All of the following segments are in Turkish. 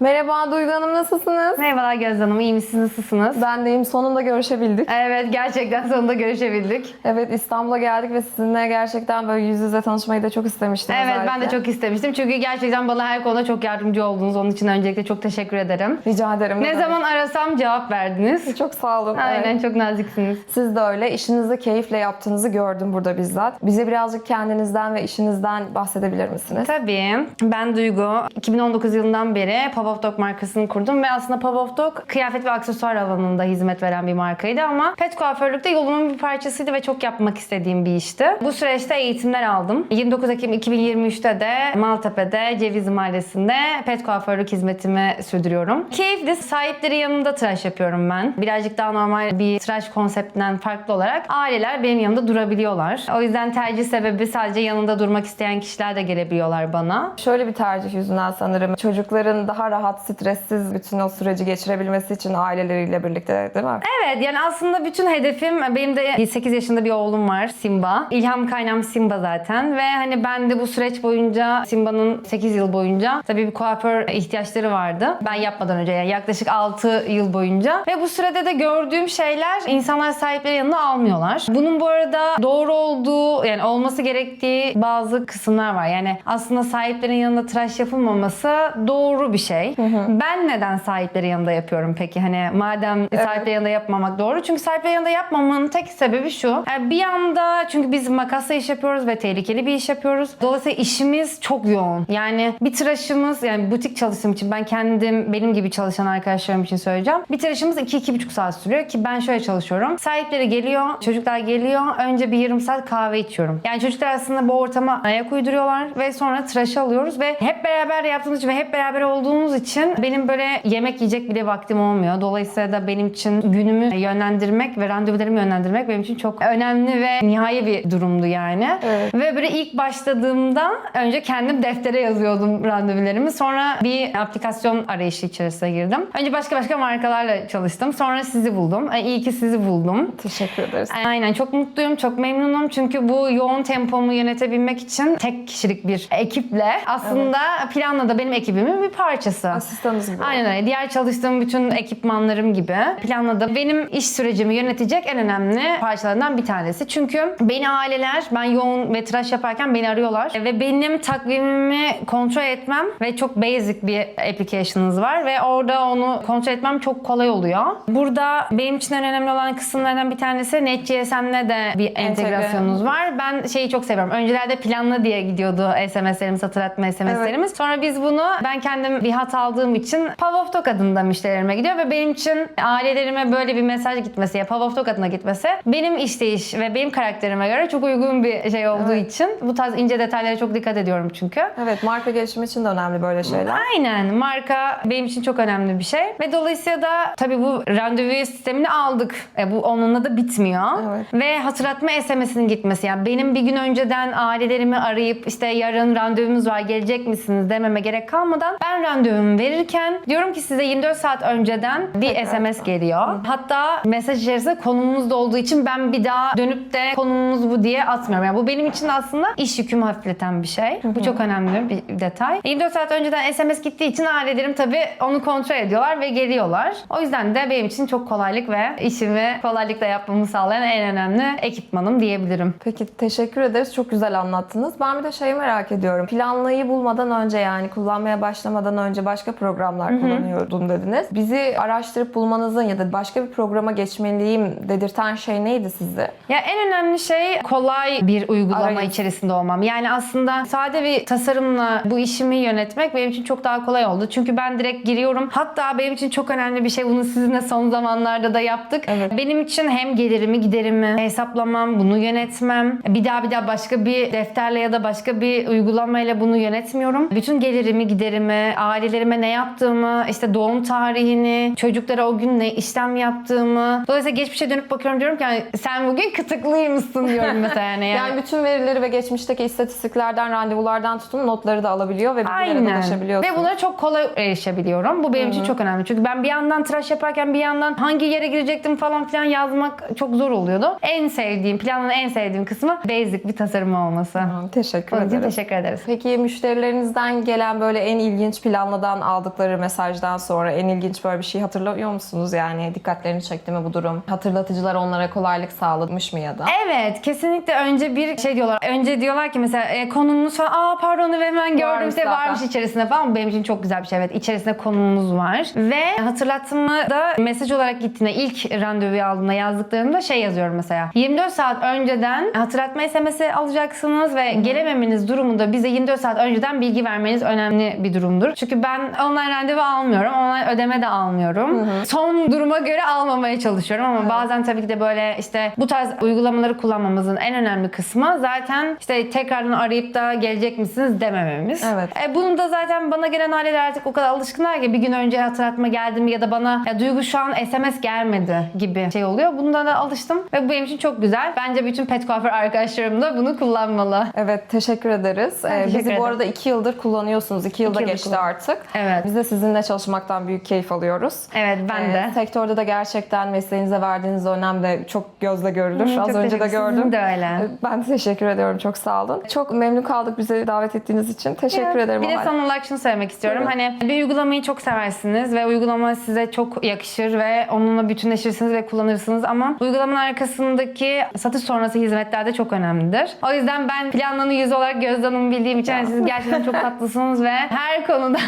Merhaba Duygu Hanım nasılsınız? Merhabalar Gözde Hanım, iyi misiniz, nasılsınız? Ben deyim sonunda görüşebildik. Evet, gerçekten sonunda görüşebildik. Evet İstanbul'a geldik ve sizinle gerçekten böyle yüz yüze tanışmayı da çok istemiştim Evet, özellikle. ben de çok istemiştim. Çünkü gerçekten bana her konuda çok yardımcı oldunuz. Onun için öncelikle çok teşekkür ederim. Rica ederim. Ne zaman arasam cevap verdiniz. Çok sağ olun. Aynen, Evet. çok naziksiniz. Siz de öyle. İşinizi keyifle yaptığınızı gördüm burada bizzat. Bize birazcık kendinizden ve işinizden bahsedebilir misiniz? Tabii. Ben Duygu. 2019 yılından beri Pop Dog markasını kurdum ve aslında Pop Dog kıyafet ve aksesuar alanında hizmet veren bir markaydı ama pet kuaförlükte yolumun bir parçasıydı ve çok yapmak istediğim bir işti. Bu süreçte eğitimler aldım. 29 Ekim 2023'te de Maltepe'de Cevizli Mahallesi'nde pet kuaförlük hizmetimi sürdürüyorum. Keyifli. Sahipleri yanında tıraş yapıyorum ben. Birazcık daha normal bir tıraş konseptinden farklı olarak aileler benim yanımda durabiliyorlar. O yüzden tercih sebebi sadece yanında durmak isteyen kişiler de gelebiliyorlar bana. Şöyle bir tercih yüzünden sanırım çocukların daha rahat, stressiz bütün o süreci geçirebilmesi için aileleriyle birlikte değil mi? Evet yani aslında bütün hedefim benim de 8 yaşında bir oğlum var Simba. İlham kaynağım Simba zaten ve hani ben de bu süreç boyunca Simba'nın 8 yıl boyunca tabii bir kuaför ihtiyaçları vardı. Ben yapmadan önce yani yaklaşık 6 yıl boyunca ve bu sürede de gördüğüm şeyler insanlar sahipleri yanına almıyorlar. Bunun bu arada doğru olduğu yani olması gerektiği bazı kısımlar var. Yani aslında sahiplerin yanında tıraş yapılmaması doğru bir şey. Ben neden sahiplerin yanında yapıyorum peki? Hani madem sahiplerin yanında yapmamak doğru. Çünkü sahiplerin yanında yapmamanın tek sebebi şu. Yani bir anda çünkü biz makasla iş yapıyoruz ve tehlikeli bir iş yapıyoruz. Dolayısıyla işimiz çok yoğun. Yani bir tıraşımız yani butik çalıştığım için ben kendim benim gibi çalışan arkadaşlarım için söyleyeceğim. Bir tıraşımız 2-2,5 saat sürüyor ki ben şöyle çalışıyorum. Sahipleri geliyor, çocuklar geliyor. Önce bir yarım saat kahve içiyorum. Yani çocuklar aslında bu ortama ayak uyduruyorlar ve sonra tıraşı alıyoruz ve hep beraber yaptığımız için ve hep beraber olduğumuz için benim böyle yemek yiyecek bile vaktim olmuyor. Dolayısıyla da benim için günümü yönlendirmek ve randevularımı yönlendirmek benim için çok önemli ve nihai bir durumdu yani. Evet. Ve böyle ilk başladığımda önce kendim deftere yazıyordum randevularımı. Sonra bir aplikasyon arayışı içerisine girdim. Önce başka başka markalarla çalıştım. Sonra sizi buldum. Ay, İyi ki sizi buldum. Teşekkür ederiz. Aynen çok mutluyum, çok memnunum. Çünkü bu yoğun tempomu yönetebilmek için tek kişilik bir ekiple aslında planla da benim ekibimin bir parçası. Asistanınız bu. Aynen öyle. Diğer çalıştığım bütün ekipmanlarım gibi planla da benim iş sürecimi yönetecek en önemli parçalarından bir tanesi. Çünkü beni aileler, ben yoğun ve tıraş yaparken beni arıyorlar ve benim takvimimi kontrol etmem ve çok basic bir application'ınız var ve orada onu kontrol etmem çok kolay oluyor. Burada benim için en önemli olan kısımlardan bir tanesi NetGSM'le de bir entegrasyonunuz var. Ben şeyi çok seviyorum. Öncelerde planla diye gidiyordu SMS'lerimiz, hatırlatma SMS'lerimiz. Sonra biz bunu ben kendim bir hat aldığım için Power of Talk adında müşterilerime gidiyor ve benim için ailelerime böyle bir mesaj gitmesi ya Power of Talk adına gitmesi benim işleyiş ve benim karakterime göre çok uygun bir şey olduğu Evet. için bu tarz ince detaylara çok dikkat ediyorum çünkü. Evet marka gelişimi için de önemli böyle şeyler. Aynen. Marka benim için çok önemli bir şey. Ve dolayısıyla da tabii bu randevu sistemini aldık. E, bu onunla da bitmiyor. Evet. Ve hatırlatma SMS'inin gitmesi. Yani benim bir gün önceden ailelerimi arayıp işte yarın randevumuz var gelecek misiniz dememe gerek kalmadan ben randevumu verirken diyorum ki size 24 saat önceden bir. SMS geliyor. Hatta mesaj içerisinde konumumuz da olduğu için ben bir daha dönüp de konumumuz bu diye atmıyorum. Yani bu benim için aslında iş yükümü hafifleten bir şey. Bu çok önemli bir detay. 24 saat önceden SMS gittiği için ailelerim tabii onu kontrol ediyorlar ve geliyorlar. O yüzden de benim için çok kolaylık ve işimi kolaylıkla yapmamı sağlayan en önemli ekipmanım diyebilirim. Peki teşekkür ederiz. Çok güzel anlattınız. Ben bir de şeyi merak ediyorum. Planlayı bulmadan önce yani kullanmaya başlamadan önce başka programlar kullanıyordum dediniz. Bizi araştırıp bulmanızın ya da başka bir programa geçmeliyim dedirten şey neydi sizi? Ya en önemli şey kolay bir uygulama Arayüz. içerisinde olmam. Yani aslında sade bir tasarımla bu işimi yönetmek benim için çok daha kolay oldu. Çünkü ben direkt giriyorum. Hatta benim için çok önemli bir şey. Bunu sizinle son zamanlarda da yaptık. Evet. Benim için hem gelirimi, giderimi hesaplamam, bunu yönetmem. Bir daha bir daha başka bir defterle ya da başka bir uygulamayla bunu yönetmiyorum. Bütün gelirimi, giderimi, ailelerime ne yaptığımı, işte doğum tarihini, çocuklara o gün ne işlem yaptığımı. Dolayısıyla geçmişe dönüp bakıyorum diyorum ki yani sen bugün kıtıklıymışsın diyorum mesela yani. Yani bütün verileri ve geçmişteki istatistiklerden, randevulardan tutun notları da alabiliyor ve bilgilere ulaşabiliyorsunuz. Ve bunlara çok kolay erişebiliyorum. Bu benim için çok önemli. Çünkü ben bir yandan tıraş yaparken bir yandan hangi yere girecektim falan filan yazmak çok zor oluyordu. En sevdiğim, planın en sevdiğim kısmı basic bir tasarım olması. Tamam, Teşekkür Onun ederiz. teşekkür ederiz. Peki müşterilerinizden gelen böyle en ilginç planla Simbadan aldıkları mesajdan sonra en ilginç böyle bir şey hatırlıyor musunuz? Yani dikkatlerini çekti mi bu durum? Hatırlatıcılar onlara kolaylık sağlamış mı ya da? Evet kesinlikle önce bir şey diyorlar. Önce diyorlar ki mesela e, konumuz falan aa pardon hemen gördüm Varmış işte zaten. varmış içerisinde falan. Bu Benim için çok güzel bir şey evet. İçerisinde konumuz var. Ve hatırlatma da mesaj olarak gittiğinde ilk randevuyu aldığında yazdıklarında şey yazıyorum mesela. 24 saat önceden hatırlatma SMS'i alacaksınız ve gelememeniz durumunda bize 24 saat önceden bilgi vermeniz önemli bir durumdur. Çünkü ben online randevu almıyorum. Online ödeme de almıyorum. Son duruma göre almamaya çalışıyorum ama bazen tabii ki de böyle işte bu tarz uygulamaları kullanmamızın en önemli kısmı zaten işte tekrardan arayıp da gelecek misiniz demememiz. Evet. E, bunu da zaten bana gelen aileler artık o kadar alışkınlar ki bir gün önce hatırlatma geldi mi ya da bana ya Duygu şu an SMS gelmedi gibi şey oluyor. Bundan da alıştım ve bu benim için çok güzel. Bence bütün pet kuaför arkadaşlarım da bunu kullanmalı. Evet teşekkür ederiz. Ben Ee, teşekkür Bizi bu ederim. arada iki yıldır kullanıyorsunuz. İki yılda yıldır geçti artık. Evet. Biz de sizinle çalışmaktan büyük keyif alıyoruz. Evet ben Ee, de. Sektörde de gerçekten mesleğinize verdiğiniz önem de çok gözle görülür. Hı, Az önce de gördüm. Sizin de öyle. Ee, Ben teşekkür ediyorum. Çok sağ olun. Çok memnun kaldık bizi davet ettiğiniz için. Teşekkür ederim. Bir de son olarak şunu söylemek istiyorum. Hani bir uygulamayı çok seversiniz ve uygulama size çok yakışır ve onunla bütünleşirsiniz ve kullanırsınız ama uygulamanın arkasındaki satış sonrası hizmetler de çok önemlidir. O yüzden ben planlanı yüz olarak Gözde Hanım'ı bildiğim için hani siz gerçekten çok tatlısınız ve her konuda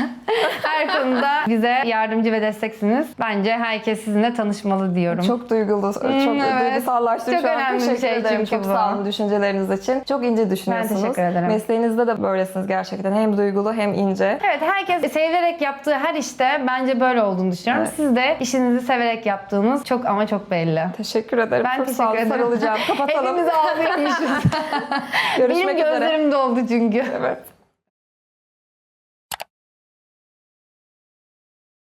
her konuda bize yardımcı ve desteksiniz. Bence herkes sizinle tanışmalı diyorum. Çok duygulu, çok evet. duygusallaştım Çok şu an. önemli bir Teşekkür şey ederim. Çok bu. sağ olun düşünceleriniz için. Çok ince düşünüyorsunuz. teşekkür ederim. Mesleğinizde de böylesiniz gerçekten. Hem duygulu hem ince. Evet herkes severek yaptığı her işte bence böyle olduğunu düşünüyorum. Evet. Siz de işinizi severek yaptığınız çok ama çok belli. Teşekkür ederim. Ben çok teşekkür sağ ederim. Sarılacağım. Kapatalım. Hepimiz ağlıyormuşuz. Görüşmek Benim üzere. gözlerim doldu çünkü. Evet.